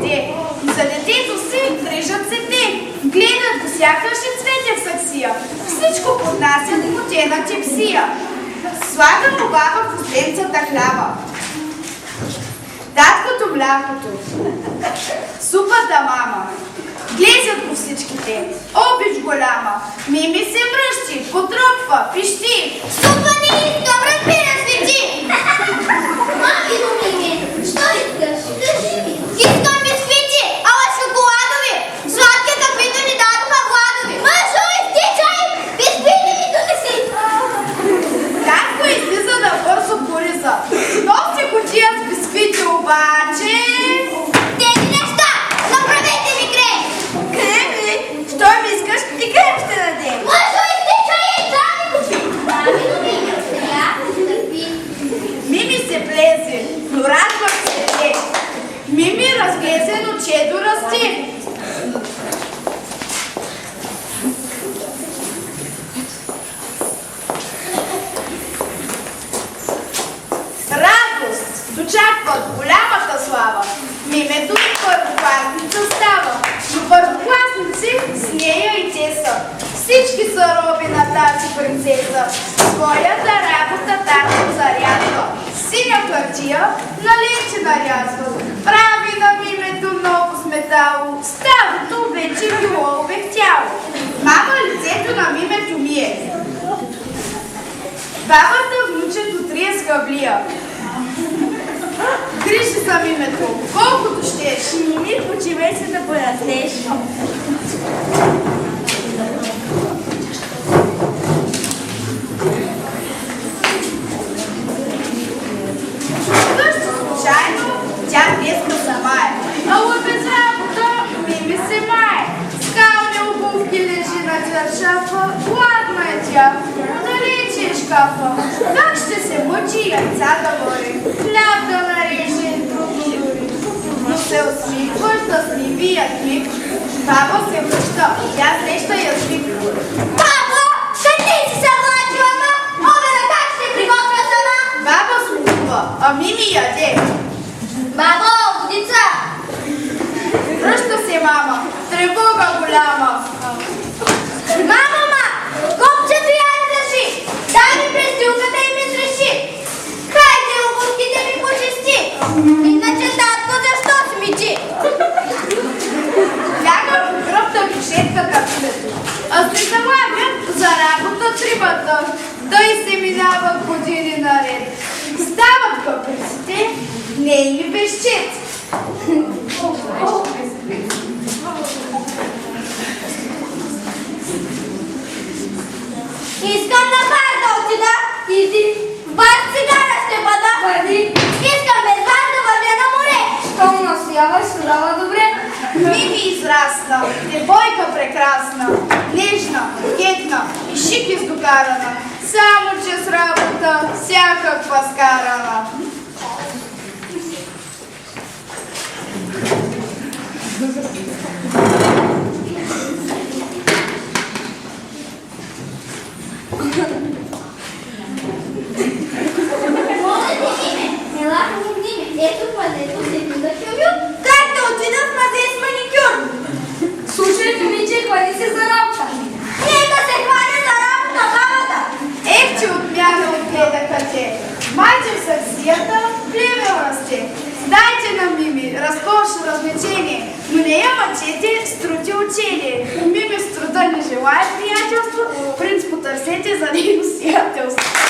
дете. За детето си грижат се те. Гледат го сякаш е цвете в саксия. Всичко поднасят му те на тепсия. Слага му баба в устенцата хляба. Таткото млякото. Супата мама. Глезят по всичките. Обич голяма. Мими се мръщи, потропва, пищи. Супа се плезе, но радва се е. Мими разглезено чедо расте. Радост дочакват голямата слава. Мимето и първокласница става. Но първокласници с нея и те са. Всички са роби на тази принцеса. Своята работа татко зарязва. Синя хартия на ленче нарязва. Прави на мимето много сметало. Старото вече било обехтяло. Мама лицето на мимето мие. Бабата внучето трие с хавлия. Грижи за мимето, колкото щеш. Мими, почивай се да порастеш. лежи на чаршафа, гладна е тя. Далече е шкафа. Как ще се мъчи яйца да вари? Хляб да нареже, трудно дори. Но се усмихва щастливия кик. Баба се връща, тя среща язик. Бабо, къде си се влачила, ма? Обеда как ще приготвя сама? Баба слухва, а Мими яде. Бабо, водица! Връща се мама, тревога голяма. Иначе татко защо смичи? Ляга по гръб да ми шетка капилето. А се залага за работа трибата, да и се минават години наред. Стават каприците, нейни безчет. Искам на бар да отида и в бар цигара ще бъда. Бъди. Мими израсна, девойка прекрасна, нежна, кокетна и шик издокарана. Само че с работа всякаква скарана. Моля ти, Име, ела помогни ми. Ето пането се вида кювю. Как да отида в мазе с маникюр? Слушай, момиче, хвали се за работа. Нека се хваля за работа бабата. Ех, че отмяна отгледаха те. Майче в саксията, плевел расте. Дайте на Мими разкош я мъчете с труди учение. Мими с труда не желая приятелство, принц потърсете за него сиятелство.